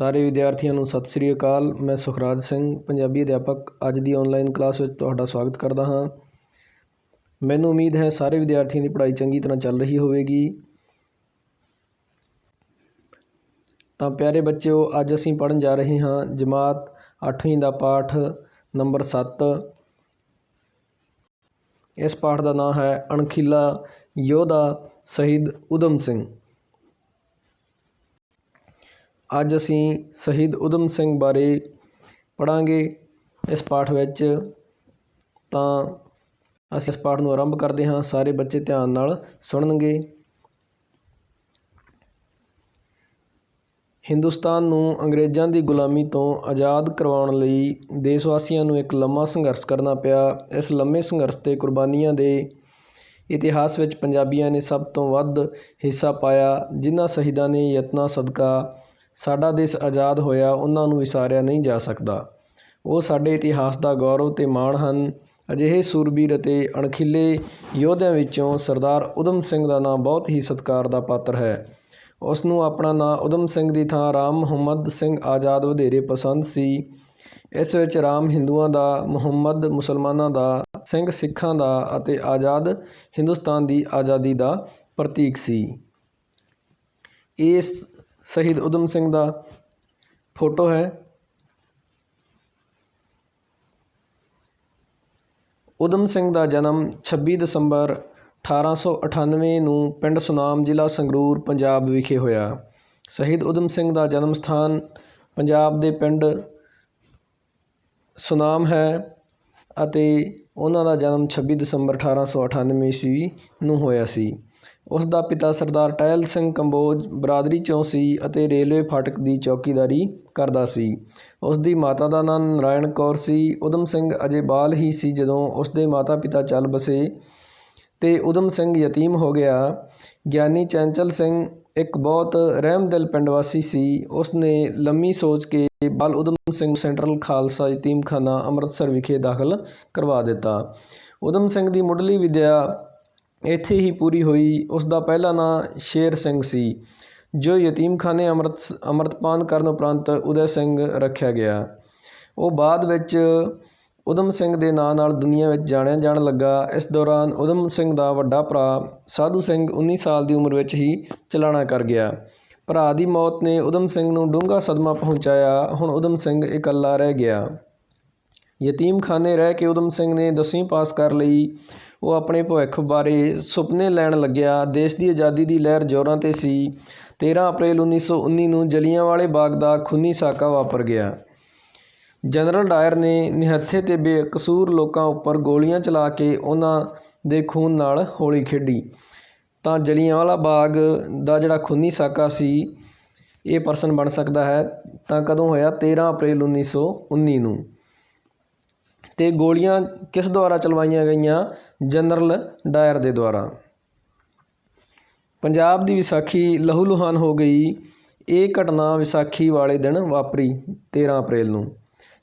ਸਾਰੇ ਵਿਦਿਆਰਥੀਆਂ ਨੂੰ ਸਤਿ ਸ੍ਰੀ ਅਕਾਲ। ਮੈਂ ਸੁਖਰਾਜ ਸਿੰਘ, ਪੰਜਾਬੀ ਅਧਿਆਪਕ। ਅੱਜ ਦੀ ਆਨਲਾਈਨ ਕਲਾਸ ਵਿੱਚ ਤੁਹਾਡਾ ਸਵਾਗਤ ਕਰਦਾ ਹਾਂ। ਮੈਨੂੰ ਉਮੀਦ ਹੈ ਸਾਰੇ ਵਿਦਿਆਰਥੀਆਂ ਦੀ ਪੜ੍ਹਾਈ ਚੰਗੀ ਤਰ੍ਹਾਂ ਚੱਲ ਰਹੀ ਹੋਵੇਗੀ। ਤਾਂ ਪਿਆਰੇ ਬੱਚਿਓ, ਅੱਜ ਅਸੀਂ ਪੜ੍ਹਨ ਜਾ ਰਹੇ ਹਾਂ ਜਮਾਤ 8ਵੀਂ ਦਾ ਪਾਠ ਨੰਬਰ 7 ਇਸ ਪਾਠ ਦਾ ਨਾਮ ਹੈ ਅਣਖੀਲਾ ਯੋਧਾ ਸ਼ਹੀਦ ਊਧਮ ਸਿੰਘ। ਅੱਜ ਅਸੀਂ ਸ਼ਹੀਦ ਊਧਮ ਸਿੰਘ ਬਾਰੇ ਪੜ੍ਹਾਂਗੇ। ਇਸ ਪਾਠ ਵਿੱਚ ਤਾਂ ਅਸੀਂ ਇਸ ਪਾਠ ਨੂੰ ਆਰੰਭ ਕਰਦੇ ਹਾਂ। ਸਾਰੇ ਬੱਚੇ ਧਿਆਨ ਨਾਲ ਸੁਣਨਗੇ। ਹਿੰਦੁਸਤਾਨ ਨੂੰ ਅੰਗਰੇਜ਼ਾਂ ਦੀ ਗੁਲਾਮੀ ਤੋਂ ਆਜ਼ਾਦ ਕਰਵਾਉਣ ਲਈ ਦੇਸ਼ ਵਾਸੀਆਂ ਨੂੰ ਇੱਕ ਲੰਮਾ ਸੰਘਰਸ਼ ਕਰਨਾ ਪਿਆ। ਇਸ ਲੰਮੇ ਸੰਘਰਸ਼ ਤੇ ਕੁਰਬਾਨੀਆਂ ਦੇ ਇਤਿਹਾਸ ਵਿੱਚ ਪੰਜਾਬੀਆਂ ਨੇ ਸਭ ਤੋਂ ਵੱਧ ਹਿੱਸਾ ਪਾਇਆ। ਜਿਨ੍ਹਾਂ ਸ਼ਹੀਦਾਂ ਨੇ ਯਤਨਾਂ ਸਦਕਾ ਸਾਡਾ ਦੇਸ਼ ਆਜ਼ਾਦ ਹੋਇਆ, ਉਹਨਾਂ ਨੂੰ ਵਿਸਾਰਿਆ ਨਹੀਂ ਜਾ ਸਕਦਾ। ਉਹ ਸਾਡੇ ਇਤਿਹਾਸ ਦਾ ਗੌਰਵ ਅਤੇ ਮਾਣ ਹਨ। ਅਜਿਹੇ ਸੂਰਬੀਰ ਅਤੇ ਅਣਖੀਲੇ ਯੋਧਿਆਂ ਵਿੱਚੋਂ ਸਰਦਾਰ ਊਧਮ ਸਿੰਘ ਦਾ ਨਾਂ ਬਹੁਤ ਹੀ ਸਤਿਕਾਰ ਦਾ ਪਾਤਰ ਹੈ। ਉਸ ਨੂੰ ਆਪਣਾ ਨਾਂ ਊਧਮ ਸਿੰਘ ਦੀ ਥਾਂ ਰਾਮ ਮੁਹੰਮਦ ਸਿੰਘ ਆਜ਼ਾਦ ਵਧੇਰੇ ਪਸੰਦ ਸੀ। ਇਸ ਵਿੱਚ ਰਾਮ ਹਿੰਦੂਆਂ ਦਾ, ਮੁਹੰਮਦ ਮੁਸਲਮਾਨਾਂ ਦਾ, ਸਿੰਘ ਸਿੱਖਾਂ ਦਾ ਅਤੇ ਆਜ਼ਾਦ ਹਿੰਦੁਸਤਾਨ ਦੀ ਆਜ਼ਾਦੀ ਦਾ ਪ੍ਰਤੀਕ ਸੀ। ਇਸ ਸ਼ਹੀਦ ਊਧਮ ਸਿੰਘ ਦਾ ਫੋਟੋ ਹੈ। ਊਧਮ ਸਿੰਘ ਦਾ ਜਨਮ 26 ਦਸੰਬਰ 1898 ਨੂੰ ਪਿੰਡ ਸੁਨਾਮ ਜ਼ਿਲ੍ਹਾ ਸੰਗਰੂਰ, ਪੰਜਾਬ ਵਿਖੇ ਹੋਇਆ। ਸ਼ਹੀਦ ਊਧਮ ਸਿੰਘ ਦਾ ਜਨਮ ਸਥਾਨ ਪੰਜਾਬ ਦੇ ਪਿੰਡ ਸੁਨਾਮ ਹੈ ਅਤੇ ਉਹਨਾਂ ਦਾ ਜਨਮ 26 ਦਸੰਬਰ 1898 ਈਸਵੀ ਨੂੰ ਹੋਇਆ ਸੀ। ਉਸ ਦਾ ਪਿਤਾ ਸਰਦਾਰ ਟਹਿਲ ਸਿੰਘ ਕੰਬੋਜ ਬਰਾਦਰੀ 'ਚੋਂ ਸੀ ਅਤੇ ਰੇਲਵੇ ਫਾਟਕ ਦੀ ਚੌਕੀਦਾਰੀ ਕਰਦਾ ਸੀ। ਉਸ ਦੀ ਮਾਤਾ ਦਾ ਨਾਂ ਨਾਰਾਇਣ ਕੌਰ ਸੀ। ਊਧਮ ਸਿੰਘ ਅਜੇ ਬਾਲ ਹੀ ਸੀ ਜਦੋਂ ਉਸ ਦੇ ਮਾਤਾ ਪਿਤਾ ਚੱਲ ਬਸੇ ਤੇ ਊਧਮ ਸਿੰਘ ਯਤੀਮ ਹੋ ਗਿਆ। ਗਿਆਨੀ ਚੈਂਚਲ ਸਿੰਘ ਇੱਕ ਬਹੁਤ ਰਹਿਮਦਿਲ ਪਿੰਡ ਵਾਸੀ ਸੀ। ਉਸ ਨੇ ਲੰਮੀ ਸੋਚ ਕੇ ਬਾਲ ਊਧਮ ਸਿੰਘ ਸੈਂਟਰਲ ਖਾਲਸਾ ਯਤੀਮਖਾਨਾ ਅੰਮ੍ਰਿਤਸਰ ਵਿਖੇ ਦਾਖਲ ਕਰਵਾ ਦਿੱਤਾ। ਊਧਮ ਸਿੰਘ ਦੀ ਮੁੱਢਲੀ ਵਿਦਿਆ ਇੱਥੇ ਹੀ ਪੂਰੀ ਹੋਈ। ਉਸ ਦਾ ਪਹਿਲਾ ਨਾਂ ਸ਼ੇਰ ਸਿੰਘ ਸੀ, ਜੋ ਯਤੀਮਖਾਨੇ ਅੰਮ੍ਰਿਤ ਅੰਮ੍ਰਿਤਪਾਨ ਕਰਨ ਉਪਰੰਤ ਉਦੈ ਸਿੰਘ ਰੱਖਿਆ ਗਿਆ। ਉਹ ਬਾਅਦ ਵਿੱਚ ਊਧਮ ਸਿੰਘ ਦੇ ਨਾਂ ਨਾਲ ਦੁਨੀਆ ਵਿੱਚ ਜਾਣਿਆ ਜਾਣ ਲੱਗਾ। ਇਸ ਦੌਰਾਨ ਊਧਮ ਸਿੰਘ ਦਾ ਵੱਡਾ ਭਰਾ ਸਾਧੂ ਸਿੰਘ 19 ਸਾਲ ਦੀ ਉਮਰ ਵਿੱਚ ਹੀ ਚਲਾਣਾ ਕਰ ਗਿਆ। ਭਰਾ ਦੀ ਮੌਤ ਨੇ ਊਧਮ ਸਿੰਘ ਨੂੰ ਡੂੰਘਾ ਸਦਮਾ ਪਹੁੰਚਾਇਆ। ਹੁਣ ਊਧਮ ਸਿੰਘ ਇਕੱਲਾ ਰਹਿ ਗਿਆ। ਯਤੀਮਖਾਨੇ ਰਹਿ ਕੇ ਊਧਮ ਸਿੰਘ ਨੇ ਦਸਵੀਂ ਪਾਸ ਕਰ ਲਈ। ਉਹ ਆਪਣੇ ਭਵਿੱਖ ਬਾਰੇ ਸੁਪਨੇ ਲੈਣ ਲੱਗਿਆ। ਦੇਸ਼ ਦੀ ਆਜ਼ਾਦੀ ਦੀ ਲਹਿਰ ਜ਼ੋਰਾਂ 'ਤੇ ਸੀ। 13 ਅਪ੍ਰੈਲ 1919 ਨੂੰ ਜਲਿਆਂਵਾਲੇ ਬਾਗ ਦਾ ਖੂਨੀ ਸਾਕਾ ਵਾਪਰ ਗਿਆ। ਜਨਰਲ ਡਾਇਰ ਨੇ ਨਿਹੱਥੇ ਤੇ ਬੇਕਸੂਰ ਲੋਕਾਂ ਉੱਪਰ ਗੋਲੀਆਂ ਚਲਾ ਕੇ ਉਹਨਾਂ ਦੇ ਖੂਨ ਨਾਲ ਹੋਲੀ ਖੇਡੀ। ਤਾਂ ਜਲਿਆਂਵਾਲਾ ਬਾਗ ਦਾ ਜਿਹੜਾ ਖੂਨੀ ਸਾਕਾ ਸੀ, ਇਹ ਪਰਸਨ ਬਣ ਸਕਦਾ ਹੈ। ਤਾਂ ਕਦੋਂ ਹੋਇਆ 13 ਅਪ੍ਰੈਲ 1919 ਨੂੰ? ਅਤੇ ਗੋਲੀਆਂ ਕਿਸ ਦੁਆਰਾ ਚਲਵਾਈਆਂ ਗਈਆਂ? ਜਨਰਲ ਡਾਇਰ ਦੇ ਦੁਆਰਾ। ਪੰਜਾਬ ਦੀ ਵਿਸਾਖੀ ਲਹੂ ਲੁਹਾਨ ਹੋ ਗਈ। ਇਹ ਘਟਨਾ ਵਿਸਾਖੀ ਵਾਲੇ ਦਿਨ ਵਾਪਰੀ 13 ਅਪ੍ਰੈਲ ਨੂੰ।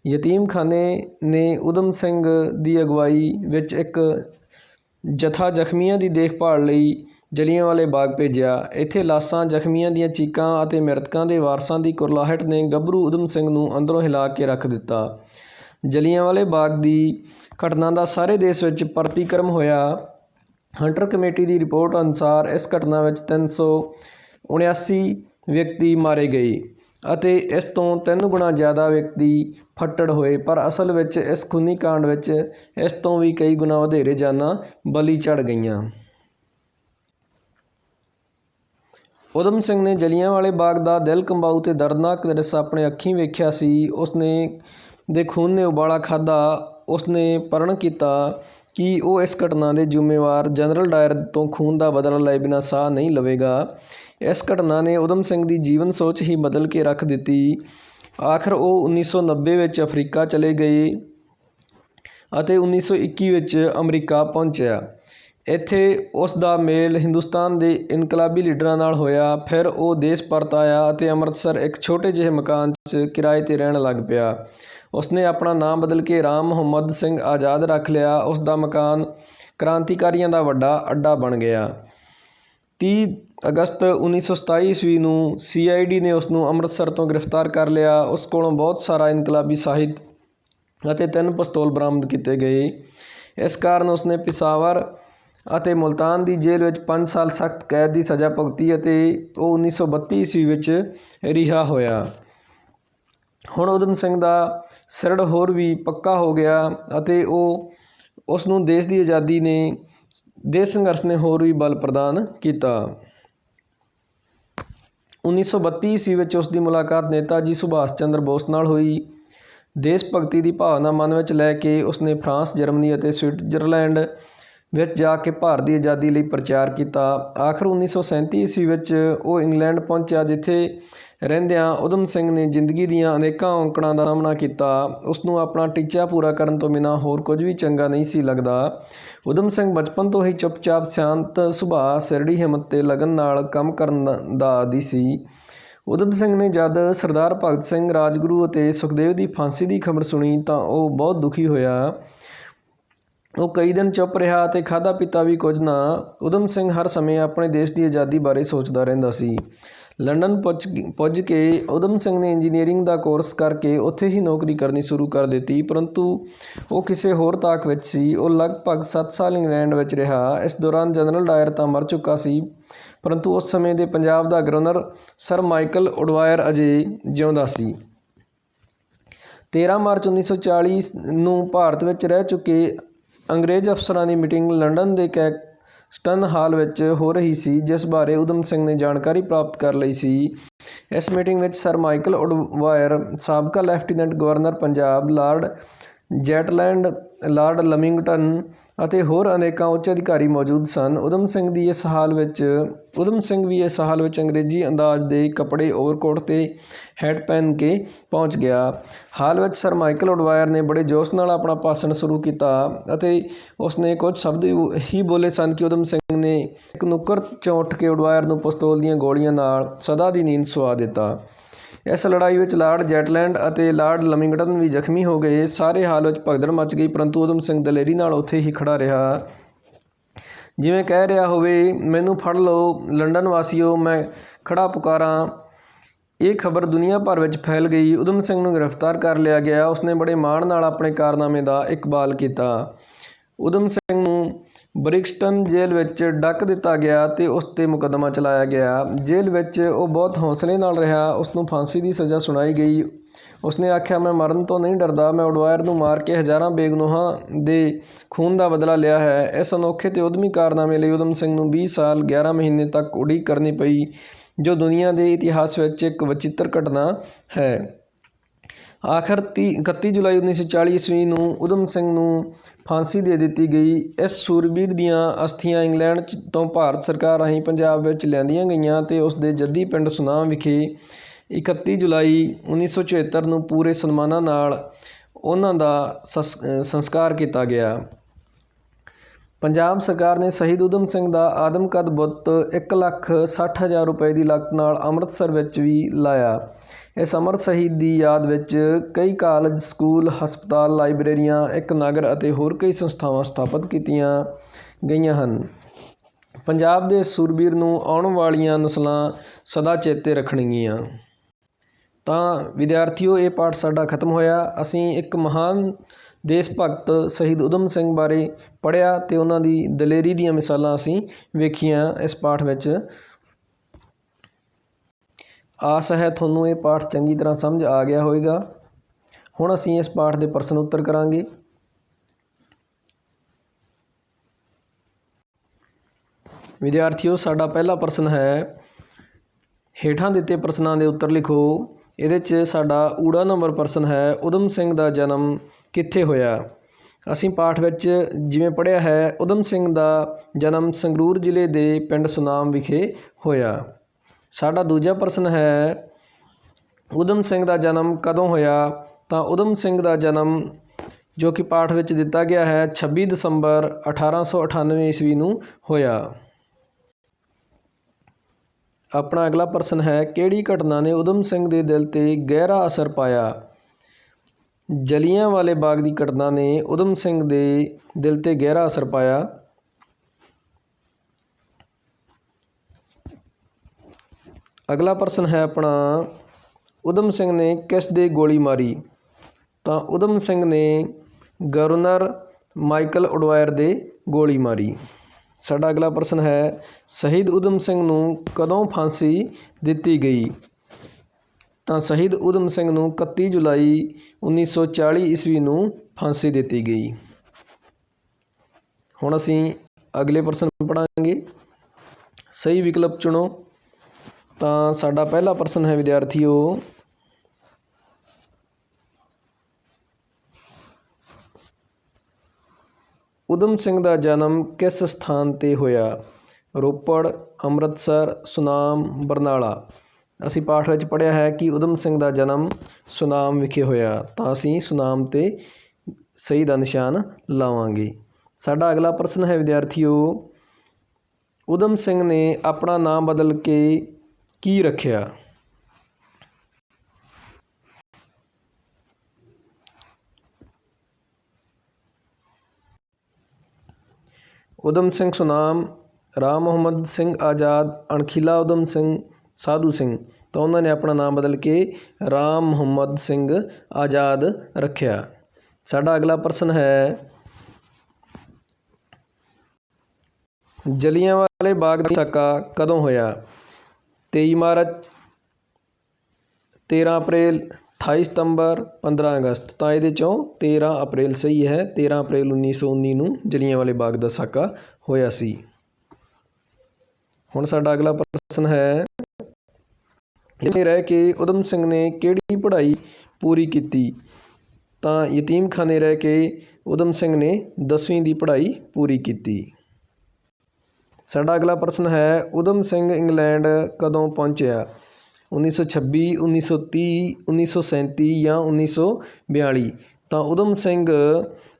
ਯਤੀਮਖਾਨੇ ਨੇ ਊਧਮ ਸਿੰਘ ਦੀ ਅਗਵਾਈ ਵਿੱਚ ਇੱਕ ਜਥਾ ਜ਼ਖਮੀਆਂ ਦੀ ਦੇਖਭਾਲ ਲਈ ਜਲਿਆਂਵਾਲੇ ਬਾਗ ਭੇਜਿਆ। ਇੱਥੇ ਲਾਸ਼ਾਂ, ਜ਼ਖਮੀਆਂ ਦੀਆਂ ਚੀਕਾਂ ਅਤੇ ਮ੍ਰਿਤਕਾਂ ਦੇ ਵਾਰਸਾਂ ਦੀ ਕੁਰਲਾਹਟ ਨੇ ਗੱਭਰੂ ਊਧਮ ਸਿੰਘ ਨੂੰ ਅੰਦਰੋਂ ਹਿਲਾ ਕੇ ਰੱਖ ਦਿੱਤਾ। ਜਲ੍ਹਿਆਂਵਾਲੇ ਬਾਗ ਦੀ ਘਟਨਾ ਦਾ ਸਾਰੇ ਦੇਸ਼ ਵਿੱਚ ਪ੍ਰਤੀਕਰਮ ਹੋਇਆ। ਹੰਟਰ ਕਮੇਟੀ ਦੀ ਰਿਪੋਰਟ ਅਨੁਸਾਰ ਇਸ ਘਟਨਾ ਵਿੱਚ 379 ਵਿਅਕਤੀ ਮਾਰੇ ਗਏ ਅਤੇ ਇਸ ਤੋਂ ਤਿੰਨ ਗੁਣਾ ਜ਼ਿਆਦਾ ਵਿਅਕਤੀ ਫੱਟੜ ਹੋਏ। ਪਰ ਅਸਲ ਵਿੱਚ ਇਸ ਖੂਨੀ ਕਾਂਡ ਵਿੱਚ ਇਸ ਤੋਂ ਵੀ ਕਈ ਗੁਣਾ ਵਧੇਰੇ ਜਾਨਾਂ ਬਲੀ ਚੜ ਗਈਆਂ। ਊਧਮ ਸਿੰਘ ਨੇ ਜਲਿਆਂਵਾਲੇ ਬਾਗ ਦਾ ਦਿਲ ਕੰਬਾਊ ਤੇ ਦਰਦਨਾਕ ਦ੍ਰਿਸ਼ ਆਪਣੇ ਅੱਖੀਂ ਵੇਖਿਆ ਸੀ। ਉਸਨੇ ਦੇ ਖੂਨ ਨੇ ਉਬਾਲਾ ਖਾਧਾ ਉਸ ਨੇ ਪ੍ਰਣ ਕੀਤਾ ਕਿ ਉਹ ਇਸ ਘਟਨਾ ਦੇ ਜ਼ਿੰਮੇਵਾਰ ਜਨਰਲ ਡਾਇਰ ਤੋਂ ਖੂਨ ਦਾ ਬਦਲਾ ਲਏ ਬਿਨਾਂ ਸਾਹ ਨਹੀਂ ਲਵੇਗਾ। ਇਸ ਘਟਨਾ ਨੇ ਊਧਮ ਸਿੰਘ ਦੀ ਜੀਵਨ ਸੋਚ ਹੀ ਬਦਲ ਕੇ ਰੱਖ ਦਿੱਤੀ। ਆਖਰ ਉਹ 1990 ਵਿੱਚ ਅਫਰੀਕਾ ਚਲੇ ਗਏ ਅਤੇ 1921 ਵਿੱਚ ਅਮਰੀਕਾ ਪਹੁੰਚਿਆ। ਇੱਥੇ ਉਸ ਦਾ ਮੇਲ ਹਿੰਦੁਸਤਾਨ ਦੇ ਇਨਕਲਾਬੀ ਲੀਡਰਾਂ ਨਾਲ ਹੋਇਆ। ਫਿਰ ਉਹ ਦੇਸ਼ ਪਰਤ ਆਇਆ ਅਤੇ ਅੰਮ੍ਰਿਤਸਰ ਇੱਕ ਛੋਟੇ ਜਿਹੇ ਮਕਾਨ 'ਚ ਕਿਰਾਏ 'ਤੇ ਰਹਿਣ ਲੱਗ ਪਿਆ। ਉਸਨੇ ਆਪਣਾ ਨਾਮ ਬਦਲ ਕੇ ਰਾਮ ਮੁਹੰਮਦ ਸਿੰਘ ਆਜ਼ਾਦ ਰੱਖ ਲਿਆ। ਉਸ ਦਾ ਮਕਾਨ ਕ੍ਰਾਂਤੀਕਾਰੀਆਂ ਦਾ ਵੱਡਾ ਅੱਡਾ ਬਣ ਗਿਆ। ਤੀਹ ਅਗਸਤ 1927 ਈਸਵੀ ਨੂੰ ਸੀਆਈਡੀ ਨੇ ਉਸ ਨੂੰ ਅੰਮ੍ਰਿਤਸਰ ਤੋਂ ਗ੍ਰਿਫਤਾਰ ਕਰ ਲਿਆ। ਉਸ ਕੋਲੋਂ ਬਹੁਤ ਸਾਰਾ ਇਨਕਲਾਬੀ ਸਾਹਿਤ ਅਤੇ ਤਿੰਨ ਪਿਸਤੌਲ ਬਰਾਮਦ ਕੀਤੇ ਗਏ। ਇਸ ਕਾਰਨ ਉਸਨੇ ਪਿਸ਼ਾਵਰ ਅਤੇ ਮੁਲਤਾਨ ਦੀ ਜੇਲ੍ਹ ਵਿੱਚ 5 ਸਾਲ ਸਖਤ ਕੈਦ ਦੀ ਸਜ਼ਾ ਭੁਗਤੀ ਅਤੇ ਉਹ 1932 ਈਸਵੀ ਵਿੱਚ ਰਿਹਾ ਹੋਇਆ। ਹੁਣ ਊਧਮ ਸਿੰਘ ਦਾ ਸਿਰੜ ਹੋਰ ਵੀ ਪੱਕਾ ਹੋ ਗਿਆ ਅਤੇ ਉਹ ਉਸ ਨੂੰ ਦੇਸ਼ ਦੀ ਆਜ਼ਾਦੀ ਨੇ, ਦੇਸ਼ ਸੰਘਰਸ਼ ਨੇ ਹੋਰ ਵੀ ਬਲ ਪ੍ਰਦਾਨ ਕੀਤਾ। 1932 ਈਸਵੀ ਵਿੱਚ ਉਸ ਦੀ ਮੁਲਾਕਾਤ ਨੇਤਾ ਜੀ ਸੁਭਾਸ਼ ਚੰਦਰ ਬੋਸ ਨਾਲ ਹੋਈ। ਦੇਸ਼ ਭਗਤੀ ਦੀ ਭਾਵਨਾ ਮਨ ਵਿੱਚ ਲੈ ਕੇ ਉਸਨੇ ਫਰਾਂਸ, ਜਰਮਨੀ ਅਤੇ ਸਵਿਟਜ਼ਰਲੈਂਡ ਵਿੱਚ ਜਾ ਕੇ ਭਾਰਤ ਦੀ ਆਜ਼ਾਦੀ ਲਈ ਪ੍ਰਚਾਰ ਕੀਤਾ। ਆਖਰ 1937 ਈਸਵੀ ਵਿੱਚ ਉਹ ਇੰਗਲੈਂਡ ਪਹੁੰਚਿਆ, ਜਿੱਥੇ ਰਹਿੰਦਿਆਂ ਉਧਮ ਸਿੰਘ ਨੇ ਜ਼ਿੰਦਗੀ ਦੀਆਂ ਅਨੇਕਾਂ ਔਂਕੜਾਂ ਦਾ ਸਾਹਮਣਾ ਕੀਤਾ। ਉਸ ਨੂੰ ਆਪਣਾ ਟੀਚਾ ਪੂਰਾ ਕਰਨ ਤੋਂ ਬਿਨਾਂ ਹੋਰ ਕੁਝ ਵੀ ਚੰਗਾ ਨਹੀਂ ਸੀ ਲੱਗਦਾ। ਊਧਮ ਸਿੰਘ ਬਚਪਨ ਤੋਂ ਹੀ ਚੁੱਪਚਾਪ, ਸ਼ਾਂਤ ਸੁਭਾਅ, ਸਿਰੜੀ ਹਿੰਮਤ ਤੇ ਲਗਨ ਨਾਲ ਕੰਮ ਕਰਨ ਦਾ- ਦਾ ਆਦੀ ਸੀ। ਊਧਮ ਸਿੰਘ ਨੇ ਜਦ ਸਰਦਾਰ ਭਗਤ ਸਿੰਘ, ਰਾਜਗੁਰੂ ਅਤੇ ਸੁਖਦੇਵ ਦੀ ਫਾਂਸੀ ਦੀ ਖਬਰ ਸੁਣੀ ਤਾਂ ਉਹ ਬਹੁਤ ਦੁਖੀ ਹੋਇਆ। ਉਹ ਕਈ ਦਿਨ ਚੁੱਪ ਰਿਹਾ ਅਤੇ ਖਾਧਾ ਪੀਤਾ ਵੀ ਕੁਝ ਨਾ ਊਧਮ ਸਿੰਘ ਹਰ ਸਮੇਂ ਆਪਣੇ ਦੇਸ਼ ਦੀ ਆਜ਼ਾਦੀ ਬਾਰੇ ਸੋਚਦਾ ਰਹਿੰਦਾ ਸੀ। ਲੰਡਨ ਪੁੱਜ ਪੁੱਜ ਕੇ ਊਧਮ ਸਿੰਘ ਨੇ ਇੰਜੀਨੀਅਰਿੰਗ ਦਾ ਕੋਰਸ ਕਰਕੇ ਉੱਥੇ ਹੀ ਨੌਕਰੀ ਕਰਨੀ ਸ਼ੁਰੂ ਕਰ ਦਿੱਤੀ, ਪਰੰਤੂ ਉਹ ਕਿਸੇ ਹੋਰ ਤਾਕ ਵਿੱਚ ਸੀ। ਉਹ ਲਗਭਗ 7 ਸਾਲ ਇੰਗਲੈਂਡ ਵਿੱਚ ਰਿਹਾ, ਇਸ ਦੌਰਾਨ ਜਨਰਲ ਡਾਇਰ ਤਾਂ ਮਰ ਚੁੱਕਾ ਸੀ, ਪਰੰਤੂ ਉਸ ਸਮੇਂ ਦੇ ਪੰਜਾਬ ਦਾ ਗਵਰਨਰ ਸਰ ਮਾਈਕਲ ਉਡਵਾਇਰ ਅਜੇ ਜਿਉਂਦਾ ਸੀ। 13 ਮਾਰਚ 1940 ਨੂੰ ਭਾਰਤ ਵਿੱਚ ਰਹਿ ਚੁੱਕੇ ਅੰਗਰੇਜ਼ ਅਫਸਰਾਂ ਦੀ ਮੀਟਿੰਗ ਲੰਡਨ ਦੇ ਕੈਕਸਟਨ ਹਾਲ ਵਿੱਚ ਹੋ ਰਹੀ ਸੀ, ਜਿਸ ਬਾਰੇ ਊਧਮ ਸਿੰਘ ਨੇ ਜਾਣਕਾਰੀ ਪ੍ਰਾਪਤ ਕਰ ਲਈ ਸੀ। ਇਸ ਮੀਟਿੰਗ ਵਿੱਚ ਸਰ ਮਾਈਕਲ ਉਡਵਾਇਰ ਸਾਬਕਾ lieutenant governor Punjab Lord Zetland, Lord Lamington ਅਤੇ ਹੋਰ ਅਨੇਕਾਂ ਉੱਚ ਅਧਿਕਾਰੀ ਮੌਜੂਦ ਸਨ। ਊਧਮ ਸਿੰਘ ਦੀ ਇਸ ਹਾਲ ਵਿੱਚ, ਊਧਮ ਸਿੰਘ ਵੀ ਇਸ ਹਾਲ ਵਿੱਚ ਅੰਗਰੇਜ਼ੀ ਅੰਦਾਜ਼ ਦੇ ਕੱਪੜੇ ਓਵਰਕੋਟ ਤੇ ਹੈਟ ਪਹਿਨ ਕੇ ਪਹੁੰਚ ਗਿਆ। ਹਾਲ ਵਿੱਚ ਸਰ ਮਾਈਕਲ ਉਡਵਾਇਰ ਨੇ ਬੜੇ ਜੋਸ਼ ਨਾਲ ਆਪਣਾ ਭਾਸ਼ਣ ਸ਼ੁਰੂ ਕੀਤਾ ਅਤੇ ਉਸਨੇ ਕੁਝ ਸ਼ਬਦ ਹੀ ਬੋਲੇ ਸਨ ਕਿ ਊਧਮ ਸਿੰਘ ਨੇ ਇੱਕ ਨੁੱਕਰ 'ਚੋਂ ਉੱਠ ਕੇ ਉਡਵਾਇਰ ਨੂੰ ਪਿਸਤੌਲ ਦੀਆਂ ਗੋਲੀਆਂ ਨਾਲ ਸਦਾ ਦੀ ਨੀਂਦ ਸੁਆ ਦਿੱਤਾ। ਇਸ ਲੜਾਈ ਵਿੱਚ ਲਾਰਡ ਜੈਟਲੈਂਡ ਅਤੇ ਲਾਰਡ ਲਮਿੰਗਟਨ ਵੀ ਜ਼ਖਮੀ ਹੋ ਗਏ। ਸਾਰੇ ਹਾਲ ਵਿੱਚ ਭਗਦੜ ਮਚ ਗਈ, ਪਰੰਤੂ ਊਧਮ ਸਿੰਘ ਦਲੇਰੀ ਨਾਲ ਉੱਥੇ ਹੀ ਖੜਾ ਰਿਹਾ। ਜਿਵੇਂ ਕਹਿ ਰਿਹਾ ਹੋਵੇ, ਮੈਨੂੰ ਫੜ ਲਓ, ਲੰਡਨ ਵਾਸੀਓ, ਮੈਂ ਖੜਾ ਪੁਕਾਰਾਂ। ਇਹ ਖਬਰ ਦੁਨੀਆ ਭਰ ਵਿੱਚ ਫੈਲ ਗਈ। ਊਧਮ ਸਿੰਘ ਨੂੰ ਗ੍ਰਿਫਤਾਰ ਕਰ ਲਿਆ ਗਿਆ। ਉਸਨੇ ਬੜੇ ਮਾਣ ਨਾਲ ਆਪਣੇ ਕਾਰਨਾਮੇ ਦਾ ਇਕਬਾਲ ਕੀਤਾ। ਊਧਮ ਸਿੰਘ ਨੂੰ ਬ੍ਰਿਕਸਟਨ ਜੇਲ੍ਹ ਵਿੱਚ ਡੱਕ ਦਿੱਤਾ ਗਿਆ ਅਤੇ ਉਸ ਤੇ ਮੁਕੱਦਮਾ ਚਲਾਇਆ ਗਿਆ। ਜੇਲ੍ਹ ਵਿੱਚ ਉਹ ਬਹੁਤ ਹੌਂਸਲੇ ਨਾਲ ਰਿਹਾ। ਉਸ ਨੂੰ ਫਾਂਸੀ ਦੀ ਸਜ਼ਾ ਸੁਣਾਈ ਗਈ। ਉਸਨੇ ਆਖਿਆ, ਮੈਂ ਮਰਨ ਤੋਂ ਨਹੀਂ ਡਰਦਾ। ਮੈਂ ਉਡਵਾਇਰ ਨੂੰ ਮਾਰ ਕੇ ਹਜ਼ਾਰਾਂ ਬੇਗੁਨਾਹਾਂ ਦੇ ਖੂਨ ਦਾ ਬਦਲਾ ਲਿਆ ਹੈ। ਇਸ ਅਨੋਖੇ ਤੇ ਉਦਮੀ ਕਾਰਨਾਮੇ ਲਈ ਊਧਮ ਸਿੰਘ ਨੂੰ 20 ਸਾਲ 11 ਮਹੀਨੇ ਤੱਕ ਉਡੀਕ ਕਰਨੀ ਪਈ, ਜੋ ਦੁਨੀਆ ਦੇ ਇਤਿਹਾਸ ਵਿੱਚ ਇੱਕ ਵਚਿੱਤਰ ਘਟਨਾ ਹੈ। ਆਖਰ ਤੀ 31 ਜੁਲਾਈ 1940 ਈਸਵੀ ਨੂੰ ਊਧਮ ਸਿੰਘ ਨੂੰ ਫਾਂਸੀ ਦੇ ਦਿੱਤੀ ਗਈ। ਇਸ ਸੂਰਬੀਰ ਦੀਆਂ ਅਸਥੀਆਂ ਇੰਗਲੈਂਡ 'ਚ ਤੋਂ ਭਾਰਤ ਸਰਕਾਰ ਰਾਹੀਂ ਪੰਜਾਬ ਵਿੱਚ ਲਿਆਂਦੀਆਂ ਗਈਆਂ ਅਤੇ ਉਸ ਦੇ ਜੱਦੀ ਪਿੰਡ ਸੁਨਾਮ ਵਿਖੇ 31 ਜੁਲਾਈ 1974 ਨੂੰ ਪੂਰੇ ਸਨਮਾਨਾਂ ਨਾਲ ਉਹਨਾਂ ਦਾ ਸਸ- ਸੰਸਕਾਰ ਕੀਤਾ ਗਿਆ। ਪੰਜਾਬ ਸਰਕਾਰ ਨੇ ਸ਼ਹੀਦ ਊਧਮ ਸਿੰਘ ਦਾ ਆਦਮਕਦ ਬੁੱਤ ਇੱਕ ਲੱਖ ਸੱਠ ਹਜ਼ਾਰ ਰੁਪਏ ਦੀ ਲਾਗਤ ਨਾਲ ਅੰਮ੍ਰਿਤਸਰ ਵਿੱਚ ਵੀ ਲਾਇਆ। ਇਸ ਅਮਰ ਸ਼ਹੀਦ ਦੀ ਯਾਦ ਵਿੱਚ ਕਈ ਕਾਲਜ, ਸਕੂਲ, ਹਸਪਤਾਲ, ਲਾਇਬ੍ਰੇਰੀਆਂ, ਇੱਕ ਨਗਰ ਅਤੇ ਹੋਰ ਕਈ ਸੰਸਥਾਵਾਂ ਸਥਾਪਿਤ ਕੀਤੀਆਂ ਗਈਆਂ ਹਨ। ਪੰਜਾਬ ਦੇ ਸੂਰਬੀਰ ਨੂੰ ਆਉਣ ਵਾਲੀਆਂ ਨਸਲਾਂ ਸਦਾ ਚੇਤੇ ਰੱਖਣਗੀਆਂ। ਤਾਂ ਵਿਦਿਆਰਥੀਓ, ਇਹ ਪਾਠ ਸਾਡਾ ਖਤਮ ਹੋਇਆ। ਅਸੀਂ ਇੱਕ ਮਹਾਨ ਦੇਸ਼ ਭਗਤ ਸ਼ਹੀਦ ਊਧਮ ਸਿੰਘ ਬਾਰੇ ਪੜ੍ਹਿਆ ਤੇ ਉਹਨਾਂ ਦੀ ਦਲੇਰੀ ਦੀਆਂ ਮਿਸਾਲਾਂ ਅਸੀਂ ਵੇਖੀਆਂ ਇਸ ਪਾਠ ਵਿੱਚ। ਆਸ ਹੈ ਤੁਹਾਨੂੰ ਇਹ ਪਾਠ ਚੰਗੀ ਤਰ੍ਹਾਂ ਸਮਝ ਆ ਗਿਆ ਹੋਵੇਗਾ। ਹੁਣ ਅਸੀਂ ਇਸ ਪਾਠ ਦੇ ਪ੍ਰਸ਼ਨ ਉੱਤਰ ਕਰਾਂਗੇ। ਵਿਦਿਆਰਥੀਓ, ਸਾਡਾ ਪਹਿਲਾ ਪ੍ਰਸ਼ਨ ਹੈ, ਹੇਠਾਂ ਦਿੱਤੇ ਪ੍ਰਸ਼ਨਾਂ ਦੇ ਉੱਤਰ ਲਿਖੋ। ਇਹਦੇ 'ਚ ਸਾਡਾ ਊੜਾ ਨੰਬਰ ਪ੍ਰਸ਼ਨ ਹੈ ਊਧਮ ਸਿੰਘ ਦਾ ਜਨਮ ਕਿੱਥੇ ਹੋਇਆ? ਅਸੀਂ ਪਾਠ ਵਿੱਚ ਜਿਵੇਂ ਪੜ੍ਹਿਆ ਹੈ ਊਧਮ ਸਿੰਘ ਦਾ ਜਨਮ ਸੰਗਰੂਰ ਜ਼ਿਲ੍ਹੇ ਦੇ ਪਿੰਡ ਸੁਨਾਮ ਵਿਖੇ ਹੋਇਆ। ਸਾਡਾ ਦੂਜਾ ਪ੍ਰਸ਼ਨ ਹੈ ਊਧਮ ਸਿੰਘ ਦਾ ਜਨਮ ਕਦੋਂ ਹੋਇਆ? ਤਾਂ ਊਧਮ ਸਿੰਘ ਦਾ ਜਨਮ ਜੋ ਕਿ ਪਾਠ ਵਿੱਚ ਦਿੱਤਾ ਗਿਆ ਹੈ 26 ਦਸੰਬਰ 1898 ਈਸਵੀ ਨੂੰ ਹੋਇਆ। ਆਪਣਾ ਅਗਲਾ ਪ੍ਰਸ਼ਨ ਹੈ, ਕਿਹੜੀ ਘਟਨਾ ਨੇ ਊਧਮ ਸਿੰਘ ਦੇ ਦਿਲ ਤੇ ਗਹਿਰਾ ਅਸਰ ਪਾਇਆ? ਜਲਿਆਂ ਵਾਲੇ ਬਾਗ ਦੀ ਘਟਨਾ ਨੇ ਊਧਮ ਸਿੰਘ ਦੇ ਦਿਲ ਤੇ ਗਹਿਰਾ ਅਸਰ ਪਾਇਆ। ਅਗਲਾ ਪ੍ਰਸ਼ਨ ਹੈ ਆਪਣਾ ਊਧਮ ਸਿੰਘ ਨੇ ਕਿਸ ਦੇ ਗੋਲੀ ਮਾਰੀ? ਤਾਂ ਊਧਮ ਸਿੰਘ ਨੇ ਗਵਰਨਰ ਮਾਈਕਲ ਉਡਵਾਇਰ ਦੇ ਗੋਲੀ ਮਾਰੀ। ਸਾਡਾ ਅਗਲਾ ਪ੍ਰਸ਼ਨ ਹੈ, ਸ਼ਹੀਦ ਊਧਮ ਸਿੰਘ ਨੂੰ ਕਦੋਂ ਫਾਂਸੀ ਦਿੱਤੀ ਗਈ? ਤਾਂ ਸ਼ਹੀਦ ਊਧਮ ਸਿੰਘ ਨੂੰ 31 ਜੁਲਾਈ 1940 ਈਸਵੀ ਨੂੰ ਫਾਂਸੀ ਦਿੱਤੀ ਗਈ। ਹੁਣ ਅਸੀਂ ਅਗਲੇ ਪ੍ਰਸ਼ਨ ਪੜਾਂਗੇ ਸਹੀ ਵਿਕਲਪ ਚੁਣੋ। ਤਾਂ ਸਾਡਾ ਪਹਿਲਾ ਪ੍ਰਸ਼ਨ ਹੈ ਵਿਦਿਆਰਥੀਓ। ਊਧਮ ਸਿੰਘ ਦਾ ਜਨਮ ਕਿਸ ਸਥਾਨ ਤੇ ਹੋਇਆ? ਰੋਪੜ, ਅੰਮ੍ਰਿਤਸਰ, ਸੁਨਾਮ, ਬਰਨਾਲਾ। ਅਸੀਂ ਪਾਠ ਵਿੱਚ ਪੜ੍ਹਿਆ ਹੈ ਕਿ ਊਧਮ ਸਿੰਘ ਦਾ ਜਨਮ ਸੁਨਾਮ ਵਿਖੇ ਹੋਇਆ। ਤਾਂ ਅਸੀਂ ਸੁਨਾਮ ਤੇ ਸਹੀ ਦਾ ਨਿਸ਼ਾਨ ਲਾਵਾਂਗੇ। ਸਾਡਾ ਅਗਲਾ ਪ੍ਰਸ਼ਨ ਹੈ ਵਿਦਿਆਰਥੀਓ ਊਧਮ ਸਿੰਘ ਨੇ ਆਪਣਾ ਨਾਮ ਬਦਲ ਕੇ ਕੀ ਰੱਖਿਆ ਊਧਮ ਸਿੰਘ ਸੁਨਾਮ ਰਾਮ ਮੁਹੰਮਦ ਸਿੰਘ ਆਜ਼ਾਦ ਅਣਖੀਲਾ ਊਧਮ ਸਿੰਘ ਸਾਧੂ ਸਿੰਘ ਤਾਂ ਉਹਨਾਂ ਨੇ ਆਪਣਾ ਨਾਮ ਬਦਲ ਕੇ ਰਾਮ ਮੁਹੰਮਦ ਸਿੰਘ ਆਜ਼ਾਦ ਰੱਖਿਆ ਸਾਡਾ ਅਗਲਾ ਪ੍ਰਸ਼ਨ ਹੈ ਜਲਿਆਂਵਾਲੇ ਬਾਗ ਦਾ ਸਾਕਾ ਕਦੋਂ ਹੋਇਆ ਤੇਈ ਮਾਰਚ 13 ਅਪ੍ਰੈਲ 28 ਸਤੰਬਰ 15 ਅਗਸਤ। ਤਾਂ ਇਹਦੇ ਚੋਂ 13 ਅਪ੍ਰੈਲ ਸਹੀ ਹੈ। 13 ਅਪ੍ਰੈਲ 1919 ਨੂੰ ਜਲ੍ਹਿਆਂਵਾਲੇ ਬਾਗ ਦਾ ਸਾਕਾ ਹੋਇਆ ਸੀ। ਹੁਣ ਸਾਡਾ ਅਗਲਾ ਪ੍ਰਸ਼ਨ ਹੈ, ਇਹ ਰਹਿ ਕੇ ਊਧਮ ਸਿੰਘ ਨੇ ਕਿਹੜੀ ਪੜ੍ਹਾਈ ਪੂਰੀ ਕੀਤੀ? ਤਾਂ ਯਤੀਮਖਾਨੇ ਰਹਿ ਕੇ ਊਧਮ ਸਿੰਘ ਨੇ 10ਵੀਂ ਦੀ ਪੜ੍ਹਾਈ ਪੂਰੀ ਕੀਤੀ। ਸਾਡਾ ਅਗਲਾ ਪ੍ਰਸ਼ਨ ਹੈ ਊਧਮ ਸਿੰਘ ਇੰਗਲੈਂਡ ਕਦੋਂ ਪਹੁੰਚਿਆ? 1926 1930 1937 ਜਾਂ 1942 ਤਾਂ ਊਧਮ ਸਿੰਘ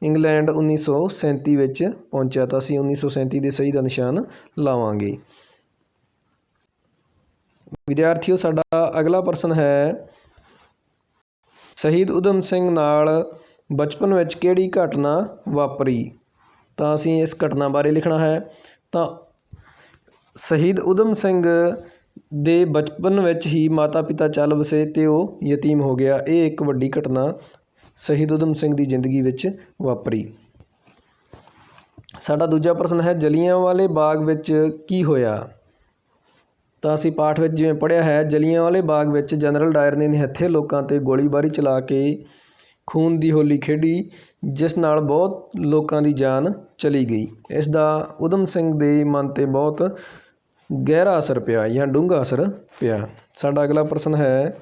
ਇੰਗਲੈਂਡ 1937 ਵਿੱਚ ਪਹੁੰਚਿਆ, ਤਾਂ ਅਸੀਂ 1937 ਦੇ ਸਹੀ ਦਾ ਨਿਸ਼ਾਨ ਲਾਵਾਂਗੇ। ਵਿਦਿਆਰਥੀਓ, ਸਾਡਾ ਅਗਲਾ ਪ੍ਰਸ਼ਨ ਹੈ, ਸ਼ਹੀਦ ਊਧਮ ਸਿੰਘ ਨਾਲ ਬਚਪਨ ਵਿੱਚ ਕਿਹੜੀ ਘਟਨਾ ਵਾਪਰੀ? ਤਾਂ ਅਸੀਂ ਇਸ ਘਟਨਾ ਬਾਰੇ ਲਿਖਣਾ ਹੈ, ਤਾਂ ਸ਼ਹੀਦ ਊਧਮ ਸਿੰਘ ਦੇ ਬਚਪਨ ਵਿੱਚ ਹੀ ਮਾਤਾ ਪਿਤਾ ਚੱਲ ਵਸੇ ਅਤੇ ਉਹ ਯਤੀਮ ਹੋ ਗਿਆ। ਇਹ ਇੱਕ ਵੱਡੀ ਘਟਨਾ ਸ਼ਹੀਦ ਊਧਮ ਸਿੰਘ ਦੀ ਜ਼ਿੰਦਗੀ ਵਿੱਚ ਵਾਪਰੀ। ਸਾਡਾ ਦੂਜਾ ਪ੍ਰਸ਼ਨ ਹੈ ਜਲਿਆਂਵਾਲੇ ਬਾਗ ਵਿੱਚ ਕੀ ਹੋਇਆ? ਤਾਂ ਅਸੀਂ ਪਾਠ ਵਿੱਚ ਜਿਵੇਂ ਪੜ੍ਹਿਆ ਹੈ ਜਲਿਆਂਵਾਲੇ ਬਾਗ ਵਿੱਚ ਜਨਰਲ ਡਾਇਰ ਨੇ ਨਿਹੱਥੇ ਲੋਕਾਂ ਤੇ ਗੋਲੀਬਾਰੀ ਚਲਾ ਕੇ ਖੂਨ ਦੀ ਹੋਲੀ ਖੇਡੀ, ਜਿਸ ਨਾਲ ਬਹੁਤ ਲੋਕਾਂ ਦੀ ਜਾਨ ਚਲੀ ਗਈ। ਇਸ ਦਾ ਊਧਮ ਸਿੰਘ ਦੇ ਮਨ ਤੇ ਬਹੁਤ ਗਹਿਰਾ ਅਸਰ ਪਿਆ ਜਾਂ ਡੂੰਘਾ ਅਸਰ ਪਿਆ। ਸਾਡਾ ਅਗਲਾ ਪ੍ਰਸ਼ਨ ਹੈ,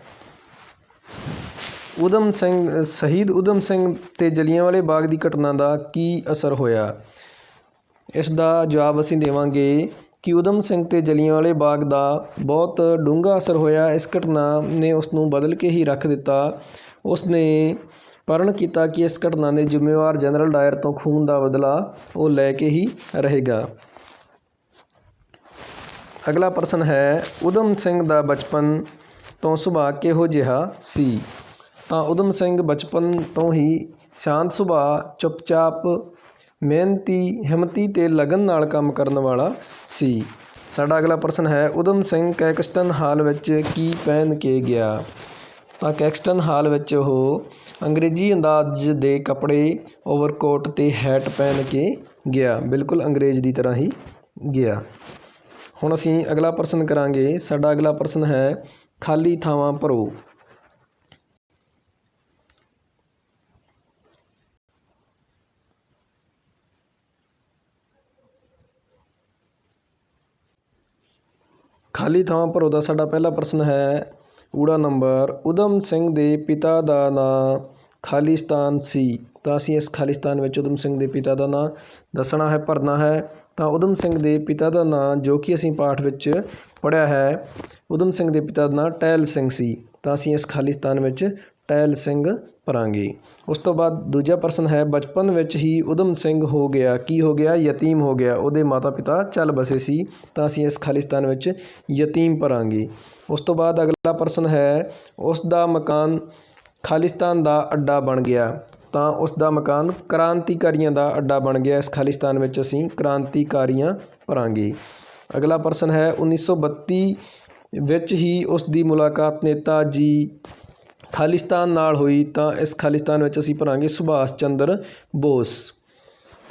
ਊਧਮ ਸਿੰਘ, ਸ਼ਹੀਦ ਊਧਮ ਸਿੰਘ ਤੇ ਜਲ੍ਹਿਆਂਵਾਲੇ ਬਾਗ ਦੀ ਘਟਨਾ ਦਾ ਕੀ ਅਸਰ ਹੋਇਆ? ਇਸ ਦਾ ਜਵਾਬ ਅਸੀਂ ਦੇਵਾਂਗੇ ਕਿ ਊਧਮ ਸਿੰਘ ਤੇ ਜਲਿਆਂਵਾਲੇ ਬਾਗ ਦਾ ਬਹੁਤ ਡੂੰਘਾ ਅਸਰ ਹੋਇਆ। ਇਸ ਘਟਨਾ ਨੇ ਉਸ ਨੂੰ ਬਦਲ ਕੇ ਹੀ ਰੱਖ ਦਿੱਤਾ। ਉਸ ਨੇ ਪਰਨ ਕੀਤਾ ਕਿ ਇਸ ਘਟਨਾ ਦੇ ਜ਼ਿੰਮੇਵਾਰ ਜਨਰਲ ਡਾਇਰ ਤੋਂ ਖੂਨ ਦਾ ਬਦਲਾ ਉਹ ਲੈ ਕੇ ਹੀ ਰਹੇਗਾ। ਅਗਲਾ ਪ੍ਰਸ਼ਨ ਹੈ ਊਧਮ ਸਿੰਘ ਦਾ ਬਚਪਨ ਤੋਂ ਸੁਭਾਅ ਕਿਹੋ ਜਿਹਾ ਸੀ? ਤਾਂ ਊਧਮ ਸਿੰਘ ਬਚਪਨ ਤੋਂ ਹੀ ਸ਼ਾਂਤ ਸੁਭਾਅ, ਚੁੱਪਚਾਪ, ਮਿਹਨਤੀ, ਹਿੰਮਤੀ ਤੇ ਲਗਨ ਨਾਲ ਕੰਮ ਕਰਨ ਵਾਲਾ ਸੀ। ਸਾਡਾ ਅਗਲਾ ਪ੍ਰਸ਼ਨ ਹੈ ਊਧਮ ਸਿੰਘ ਕੈਕਸਟਨ ਹਾਲ ਵਿੱਚ ਕੀ ਪਹਿਨ ਕੇ ਗਿਆ? ਤਾਂ ਕੈਕਸਟਨ ਹਾਲ ਵਿੱਚ ਉਹ ਅੰਗਰੇਜ਼ੀ ਅੰਦਾਜ਼ ਦੇ ਕੱਪੜੇ, ਓਵਰਕੋਟ ਤੇ ਹੈਟ ਪਹਿਨ ਕੇ ਗਿਆ। ਬਿਲਕੁਲ ਅੰਗਰੇਜ਼ ਦੀ ਤਰ੍ਹਾਂ ਹੀ ਗਿਆ। ਹੁਣ ਅਸੀਂ ਅਗਲਾ ਪ੍ਰਸ਼ਨ ਕਰਾਂਗੇ। ਸਾਡਾ ਅਗਲਾ ਪ੍ਰਸ਼ਨ ਹੈ, ਖਾਲੀ ਥਾਵਾਂ ਭਰੋ। ਖਾਲੀ ਥਾਵਾਂ ਭਰੋ ਦਾ ਸਾਡਾ ਪਹਿਲਾ ਪ੍ਰਸ਼ਨ ਹੈ, ਊੜਾ ਨੰਬਰ, ਊਧਮ ਸਿੰਘ ਦੇ ਪਿਤਾ ਦਾ ਨਾਂ ਖਾਲਿਸਤਾਨ ਸੀ। ਤਾਂ ਅਸੀਂ ਇਸ ਖਾਲਿਸਤਾਨ ਵਿੱਚ ਊਧਮ ਸਿੰਘ ਦੇ ਪਿਤਾ ਦਾ ਨਾਂ ਦੱਸਣਾ ਹੈ, ਭਰਨਾ ਹੈ। ਤਾਂ ਊਧਮ ਸਿੰਘ ਦੇ ਪਿਤਾ ਦਾ ਨਾਂ ਜੋ ਕਿ ਅਸੀਂ ਪਾਠ ਵਿੱਚ ਪੜ੍ਹਿਆ ਹੈ, ਊਧਮ ਸਿੰਘ ਦੇ ਪਿਤਾ ਦਾ ਨਾਂ ਟਹਿਲ ਸਿੰਘ ਸੀ। ਤਾਂ ਅਸੀਂ ਇਸ ਖਾਲਿਸਤਾਨ ਵਿੱਚ ਟਹਿਲ ਸਿੰਘ ਭਰਾਂਗੇ ਉਸ ਤੋਂ ਬਾਅਦ ਦੂਜਾ ਪ੍ਰਸ਼ਨ ਹੈ, ਬਚਪਨ ਵਿੱਚ ਹੀ ਊਧਮ ਸਿੰਘ ਹੋ ਗਿਆ, ਕੀ ਹੋ ਗਿਆ? ਯਤੀਮ ਹੋ ਗਿਆ। ਉਹਦੇ ਮਾਤਾ ਪਿਤਾ ਚੱਲ ਬਸੇ ਸੀ। ਤਾਂ ਅਸੀਂ ਇਸ ਖਾਲਿਸਤਾਨ ਵਿੱਚ ਯਤੀਮ ਭਰਾਂਗੇ ਉਸ ਤੋਂ ਬਾਅਦ ਅਗਲਾ ਪ੍ਰਸ਼ਨ ਹੈ, ਉਸ ਦਾ ਮਕਾਨ ਖਾਲਿਸਤਾਨ ਦਾ ਅੱਡਾ ਬਣ ਗਿਆ। ਤਾਂ ਉਸ ਦਾ ਮਕਾਨ ਕ੍ਰਾਂਤੀਕਾਰੀਆਂ ਦਾ ਅੱਡਾ ਬਣ ਗਿਆ। ਇਸ ਖਾਲਿਸਤਾਨ ਵਿੱਚ ਅਸੀਂ ਕ੍ਰਾਂਤੀਕਾਰੀਆਂ ਭਰਾਂਗੇ। ਅਗਲਾ ਪ੍ਰਸ਼ਨ ਹੈ 1932 ਵਿੱਚ ਹੀ ਉਸ ਦੀ ਮੁਲਾਕਾਤ ਨੇਤਾ ਜੀ ਖਾਲਿਸਤਾਨ ਨਾਲ ਹੋਈ ਤਾਂ ਇਸ ਖਾਲਿਸਤਾਨ ਵਿੱਚ ਅਸੀਂ ਭਰਾਂਗੇ ਸੁਭਾਸ਼ ਚੰਦਰ ਬੋਸ।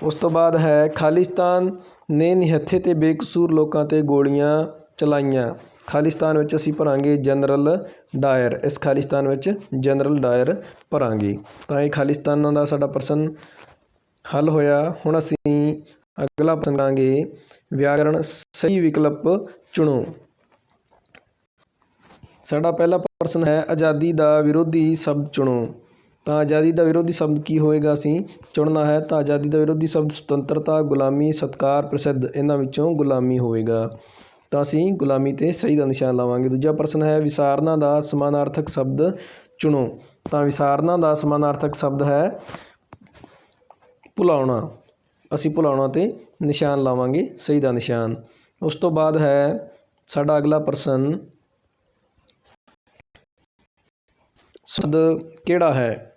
ਉਸ ਤੋਂ ਬਾਅਦ ਹੈ, ਖਾਲਿਸਤਾਨ ਨੇ ਨਿਹੱਥੇ ਤੇ ਬੇਕਸੂਰ ਲੋਕਾਂ 'ਤੇ ਗੋਲੀਆਂ ਚਲਾਈਆਂ। ਖਾਲਿਸਤਾਨ ਵਿੱਚ ਅਸੀਂ ਭਰਾਂਗੇ ਜਨਰਲ ਡਾਇਰ। ਇਸ ਖਾਲਿਸਤਾਨ ਵਿੱਚ ਜਨਰਲ ਡਾਇਰ ਭਰਾਂਗੇ। ਤਾਂ ਇਹ ਖਾਲਿਸਤਾਨਾਂ ਦਾ ਸਾਡਾ ਪ੍ਰਸ਼ਨ ਹੱਲ ਹੋਇਆ। ਹੁਣ ਅਸੀਂ ਅਗਲਾ ਪ੍ਰਸ਼ਨ ਕਰਾਂਗੇ। ਵਿਆਕਰਣ ਸਹੀ ਵਿਕਲਪ ਚੁਣੋ। ਸਾਡਾ ਪਹਿਲਾ ਪ੍ਰਸ਼ਨ ਹੈ, ਆਜ਼ਾਦੀ ਦਾ ਵਿਰੋਧੀ ਸ਼ਬਦ ਚੁਣੋ। ਤਾਂ ਆਜ਼ਾਦੀ ਦਾ ਵਿਰੋਧੀ ਸ਼ਬਦ ਕੀ ਹੋਏਗਾ ਅਸੀਂ ਚੁਣਨਾ ਹੈ? ਤਾਂ ਆਜ਼ਾਦੀ ਦਾ ਵਿਰੋਧੀ ਸ਼ਬਦ ਸੁਤੰਤਰਤਾ, ਗੁਲਾਮੀ, ਸਤਕਾਰ, ਪ੍ਰਸਿੱਧ। ਇਹਨਾਂ ਵਿੱਚੋਂ ਗੁਲਾਮੀ ਹੋਵੇਗਾ ਤਾਂ ਅਸੀਂ ਗੁਲਾਮੀ 'ਤੇ ਸਹੀ ਦਾ ਨਿਸ਼ਾਨ ਲਾਵਾਂਗੇ। ਦੂਜਾ ਪ੍ਰਸ਼ਨ ਹੈ, ਵਿਸਾਰਨਾ ਦਾ ਸਮਾਨਾਰਥਕ ਸ਼ਬਦ ਚੁਣੋ। ਤਾਂ ਵਿਸਾਰਨਾ ਦਾ ਸਮਾਨਾਰਥਕ ਸ਼ਬਦ ਹੈ, ਭੁਲਾਉਣਾ। ਅਸੀਂ ਭੁਲਾਉਣਾ 'ਤੇ ਨਿਸ਼ਾਨ ਲਾਵਾਂਗੇ, ਸਹੀ ਦਾ ਨਿਸ਼ਾਨ। ਉਸ ਤੋਂ ਬਾਅਦ ਹੈ, ਸਾਡਾ ਅਗਲਾ ਪ੍ਰਸ਼ਨ ਸ਼ਬਦ ਕਿਹੜਾ ਹੈ?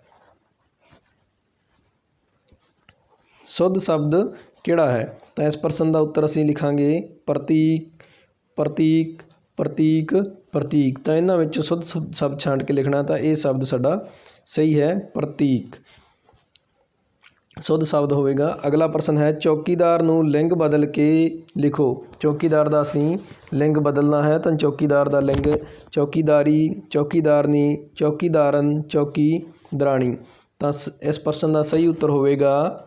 ਸ਼ੁੱਧ ਸ਼ਬਦ ਕਿਹੜਾ ਹੈ? ਤਾਂ ਇਸ ਪ੍ਰਸ਼ਨ ਦਾ ਉੱਤਰ ਅਸੀਂ ਲਿਖਾਂਗੇ, ਪ੍ਰਤੀ ਪ੍ਰਤੀਕ ਪ੍ਰਤੀਕ ਪ੍ਰਤੀਕ। ਤਾਂ ਇਹਨਾਂ ਵਿੱਚੋਂ ਸ਼ੁੱਧ ਸ਼ਬ- ਸ਼ਬਦ ਛਾਂਟ ਕੇ ਲਿਖਣਾ ਤਾਂ ਇਹ ਸ਼ਬਦ ਸਾਡਾ ਸਹੀ ਹੈ, ਪ੍ਰਤੀਕ। ਸ਼ੁੱਧ ਸ਼ਬਦ ਹੋਵੇਗਾ। ਅਗਲਾ ਪ੍ਰਸ਼ਨ ਹੈ, ਚੌਕੀਦਾਰ ਨੂੰ ਲਿੰਗ ਬਦਲ ਕੇ ਲਿਖੋ। ਚੌਕੀਦਾਰ ਦਾ ਅਸੀਂ ਲਿੰਗ ਬਦਲਣਾ ਹੈ, ਤਾਂ ਚੌਕੀਦਾਰ ਦਾ ਲਿੰਗ ਚੌਕੀਦਾਰੀ, ਚੌਕੀਦਾਰਨੀ, ਚੌਕੀਦਾਰਨ ਚੌਕੀ ਦਰਾਣੀ ਤਾਂ ਸ- ਇਸ ਪ੍ਰਸ਼ਨ ਦਾ ਸਹੀ ਉੱਤਰ ਹੋਵੇਗਾ,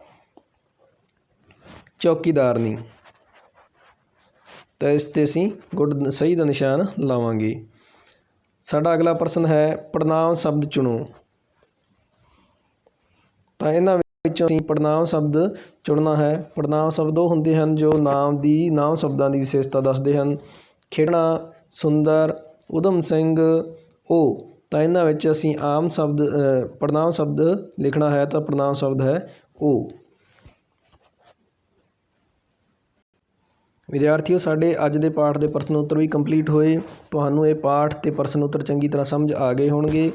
ਚੌਕੀਦਾਰਨੀ। ਤਾਂ ਇਸ 'ਤੇ ਅਸੀਂ ਗੁੱਡ ਸਹੀ ਦਾ ਨਿਸ਼ਾਨ ਲਾਵਾਂਗੇ। ਸਾਡਾ ਅਗਲਾ ਪ੍ਰਸ਼ਨ ਹੈ ਪੜਨਾਮ ਸ਼ਬਦ ਚੁਣੋ। ਤਾਂ ਇਹਨਾਂ ਵਿੱਚੋਂ ਅਸੀਂ ਪੜਨਾਮ ਸ਼ਬਦ ਚੁਣਨਾ ਹੈ। ਪੜਨਾਮ ਸ਼ਬਦ ਉਹ ਹੁੰਦੇ ਹਨ ਜੋ ਨਾਮ ਦੀ, ਨਾਮ ਸ਼ਬਦਾਂ ਦੀ ਵਿਸ਼ੇਸ਼ਤਾ ਦੱਸਦੇ ਹਨ। ਖੇਡਣਾ, ਸੁੰਦਰ, ਉਦਮ ਸਿੰਘ ਉਹ ਤਾਂ ਇਹਨਾਂ ਵਿੱਚ ਅਸੀਂ ਆਮ ਸ਼ਬਦ ਪੜਨਾਮ ਸ਼ਬਦ ਲਿਖਣਾ ਹੈ ਤਾਂ ਪੜਨਾਮ ਸ਼ਬਦ ਹੈ ਉਹ ਵਿਦਿਆਰਥੀਓ, ਸਾਡੇ ਅੱਜ ਦੇ ਪਾਠ ਦੇ ਪ੍ਰਸ਼ਨ ਉੱਤਰ ਵੀ ਕੰਪਲੀਟ ਹੋਏ। ਤੁਹਾਨੂੰ ਇਹ ਪਾਠ ਤੇ ਪ੍ਰਸ਼ਨ ਉੱਤਰ ਚੰਗੀ ਤਰ੍ਹਾਂ ਸਮਝ ਆ ਗਏ ਹੋਣਗੇ।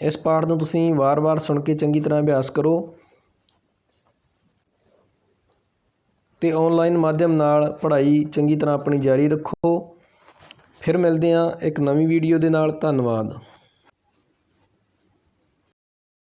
ਇਸ ਪਾਠ ਨੂੰ ਤੁਸੀਂ ਵਾਰ-ਵਾਰ ਸੁਣ ਕੇ ਚੰਗੀ ਤਰ੍ਹਾਂ ਅਭਿਆਸ ਕਰੋ ਤੇ ਆਨਲਾਈਨ ਮਾਧਿਅਮ ਨਾਲ ਪੜ੍ਹਾਈ ਚੰਗੀ ਤਰ੍ਹਾਂ ਆਪਣੀ ਜਾਰੀ ਰੱਖੋ। ਫਿਰ ਮਿਲਦੇ ਹਾਂ ਇੱਕ ਨਵੀਂ ਵੀਡੀਓ ਦੇ ਨਾਲ। ਧੰਨਵਾਦ।